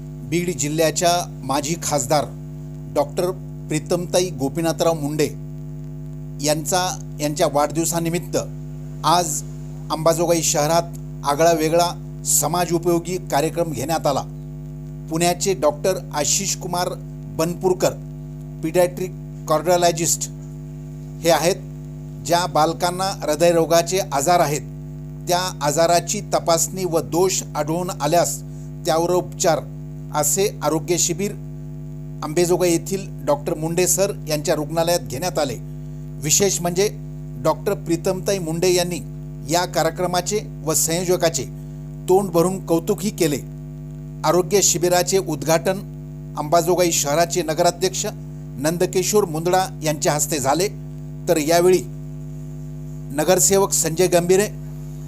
बीड जिल्ह्याच्या माजी खासदार डॉक्टर प्रीतमताई गोपीनाथराव मुंडे यांचा यांच्या वाढदिवसानिमित्त आज अंबाजोगाई शहरात आगळा वेगळा समाज उपयोगी कार्यक्रम घेण्यात आला. पुण्याचे doctor Ashish Kumar Banpurkar paediatric cardiologist हे आहेत ज्या बालकांना हृदयरोगाचे आजार आहेत. त्या आजाराची तपासणी व दोष आढळून आल्यास त्यावर उपचार असे आरोग्य शिबिर आंबेजोगाई येथील डॉक्टर मुंडे सर यांच्या रुग्णालयात घेण्यात आले. विशेष म्हणजे डॉक्टर प्रीतमताई मुंडे यांनी या कार्यक्रमाचे व संयोजकाचे तोंड भरून कौतुकही केले. आरोग्य शिबिराचे उद्घाटन अंबाजोगाई शहराचे नगराध्यक्ष नंदकिशोर मुंदडा यांच्या हस्ते झाले. तर यावेळी नगरसेवक संजय गंभीरे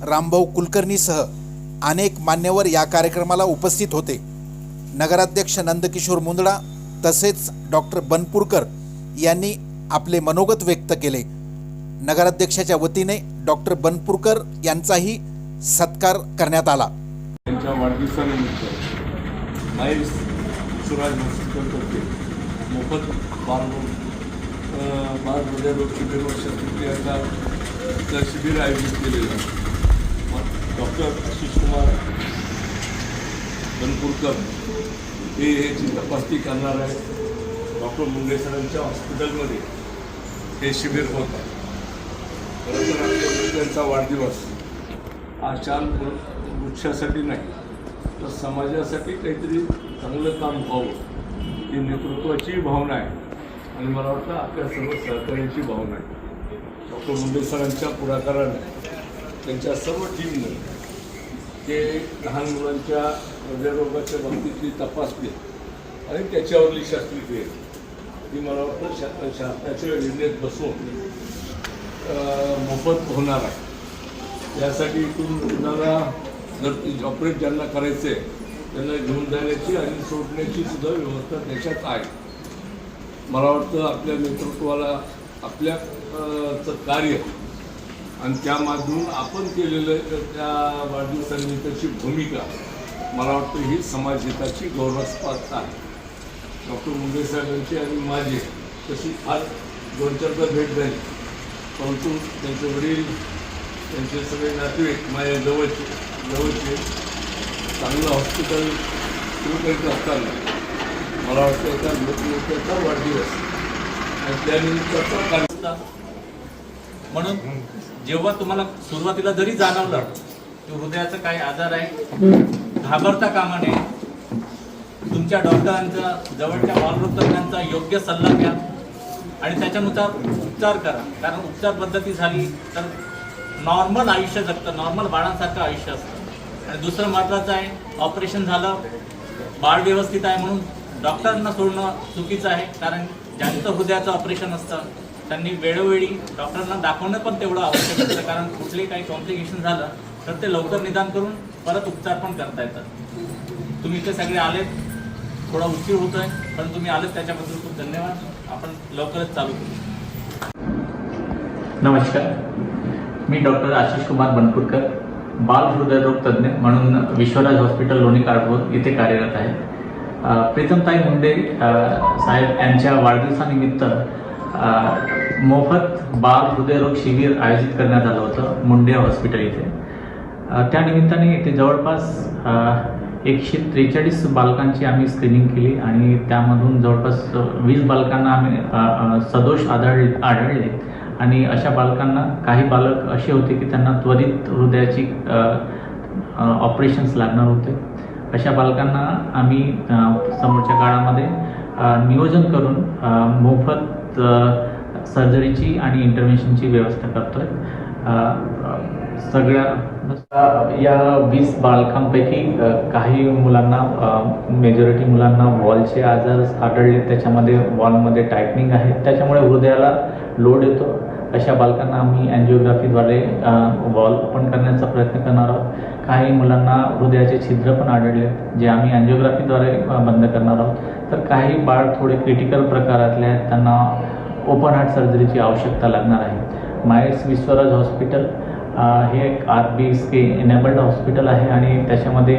रामभाऊ कुलकर्णीसह अनेक मान्यवर या कार्यक्रमाला उपस्थित होते. नगराध्यक्ष नंदकिशोर मुंदडा तसेच डॉक्टर बनपूरकर यांनी आपले मनोगत व्यक्त केले. नगराध्यक्षाच्या वतीने डॉक्टर बनपूरकर यांचाही सत्कार करण्यात आला. त्यांच्या वाढदिवसानिमित्त माईल्स सुराज हॉस्पिटलतर्फे मोफत बाल अं, बाल हृदयरोग शिबिर आयोजित केलेलं डॉक्टर आशिष कुमार कणपूरकर हे याची तपासणी करणार आहे डॉक्टर मुंडे सरांच्या हॉस्पिटलमध्ये हे शिबिर होत. आहे त्यांचा वाढदिवस हा छान वृक्षासाठी नाही तर समाजासाठी काहीतरी चांगलं काम व्हावं ही नेतृत्वाची भावना आहे. आणि मला वाटतं आपल्या सर्व सहकार्याची भावना आहे. डॉक्टर मुंडे सरांच्या पुढाकाराने त्यांच्या सर्व टीमनं ते लहान मुलांच्या हृदयरोगाच्या बाबतीतली तपासणी आणि त्याच्यावरली शस्त्रक्रिया ही मला वाटतं शा शासनाच्या योजनेत बसून मोफत होणार आहे. यासाठी इथून कुणाला जर ऑपरेट ज्यांना करायचं आहे त्यांना घेऊन जाण्याची आणि सोडण्याची सुद्धा व्यवस्था त्याच्यात आहे. मला वाटतं आपल्या नेतृत्वाला आपल्याचं कार्य आणि त्या माध्यमातून आपण केलेलं त्या वाढदिवसानिमित्ताची भूमिका मला वाटतं ही समाजहिताची गौरवास्पद आहे. डॉक्टर मुंडे साहेबांची आणि माझी तशी आज दोन चारदा भेट झाली. परंतु त्यांचे वडील त्यांचे सगळे नातेवाईक माझ्या जवळचे जवळचे चांगलं हॉस्पिटल सुरू करीत असताना मला वाटतं एका लोकनेत्याचा वाढदिवस. आणि त्यानिमित्ताचा कार्यक्रम म्हणून जेव्हा तुम्हाला सुरुवातीला जरी जाणवलं की हृदयाचा काही आजार आहे घाबरता कामा नये. तुमच्या डॉक्टरांचा जवळच्या बालरोगतज्ञांचा योग्य सल्ला घ्या. आणि त्याच्यानुसार उपचार करा. कारण उपचार पद्धती झाली तर नॉर्मल आयुष्य जगतं. नॉर्मल बाळांसारखं आयुष्य असतं. आणि दुसरं महत्त्वाचं आहे ऑपरेशन झालं बाळ व्यवस्थित आहे म्हणून डॉक्टरांना सोडणं चुकीचं आहे. कारण ज्यांचं हृदयाचं ऑपरेशन असतं. त्यांनी वेळोवेळी डॉक्टरांना दाखवणं पण तेवढं आवश्यक असतं. कारण कुठलेही काही कॉम्प्लिकेशन झालं तर ते लवकर निदान करून परत उपचार पण करता येतात. तुम्ही इथे सगळे आलेत. थोडा उशीर होतोय पण तुम्ही आलेत त्याच्याबद्दल खूप धन्यवाद. आपण लवकरच चालू करू. नमस्कार. मी डॉक्टर आशिष कुमार बनपूरकर बाल हृदयरोग तज्ज्ञ म्हणून विश्वराज हॉस्पिटल लोणी काळभोर इथे कार्यरत आहे. प्रीतमताई मुंडे साहेब यांच्या वाढदिवसानिमित्त मोफत बाल हृदयरोग शिबिर आयोजित करण्यात आलं होतं मुंडे हॉस्पिटल इथे. त्या निमित्ताने इथे जवळपास एकशे त्रेचाळीस बालकांची आम्ही स्क्रीनिंग केली आणि त्यामधून जवळपास वीस बालकांना आम्ही सदोष आढळ आढळले. आणि अशा बालकांना काही बालक असे होते की त्यांना त्वरित हृदयाची ऑपरेशन्स लागणार होते. अशा बालकांना आम्ही समोरच्या काळामध्ये नियोजन करून मोफत सर्जरीची आणि इंटरव्हेन्शनची व्यवस्था करतोय. आहे सगळ्या या वीस बालकांपैकी काही मुलांना मेजॉरिटी मुलांना वॉलचे आजार आढळले. त्याच्यामध्ये वॉलमध्ये टायटनिंग आहे. त्याच्यामुळे हृदयाला लोड येतो. अशा बालकांना आम्ही अँजिओग्राफीद्वारे वॉल ओपन करण्याचा प्रयत्न करणार आहोत. काही मुलांना हृदयाचे छिद्र पण आढळले जे आम्ही अँजिओग्राफीद्वारे बंद करणार आहोत. तर काही बाळ थोडे क्रिटिकल प्रकारातले आहेत. त्यांना ओपन हार्ट सर्जरीची आवश्यकता लागणार आहे. मायर्स विश्वराज हॉस्पिटल हे एक R B S K enabled hospital आहे आणि त्याच्यामध्ये